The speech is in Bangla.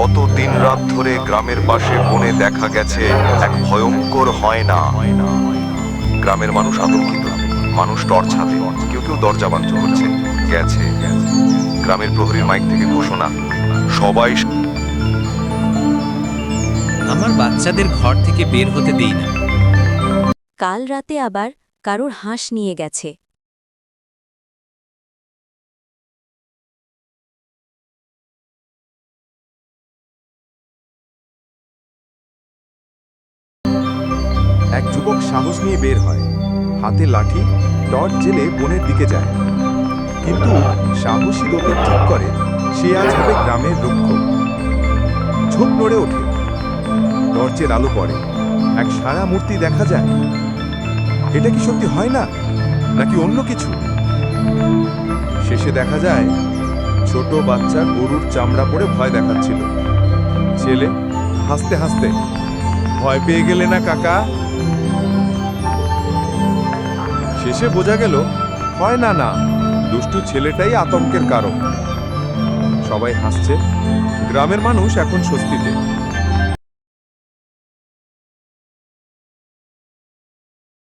গত দিন রাত ধরে গ্রামের পাশে বনে দেখা গেছে এক ভয়ঙ্কর হয় না গ্রামের মানুষ আতঙ্কিত। মানুষ টর্চ হাতে কেউ কেউ দরজা বন্ধ করছে। গেছে। গ্রামের প্রহরীর মাইক থেকে ঘোষণা। সবাই আমার বাচ্চাদের ঘর থেকে বের হতে দেই না। কাল রাতে আবার কারোর হাঁস নিয়ে গেছে। এক যুবক সাহস নিয়ে বের হয়। হাতে লাঠি, টর্চ জেলে বনের দিকে যায়। কিন্তু সাহসী লোকের ঠিক করে, সে আজ হবে গ্রামের রক্ষক ঝোপ নড়ে ওঠে। টর্চের আলো পড়ে। এক সারা মূর্তি দেখা যায়। এটা কি সত্যি হয় না? নাকি অন্য কিছু? শেষে দেখা যায়, ছোট বাচ্চা গরুর চামড়া পরে ভয় দেখাচ্ছিল। ছেলে হাসতে হাসতে, ভয় পেয়ে গেলে না কাকা? শেষে বোঝা গেল, হয় না না, দুষ্টু ছেলেটাই আতঙ্কের কারণ সবাই হাসছে। গ্রামের মানুষ এখন স্বস্তিতে।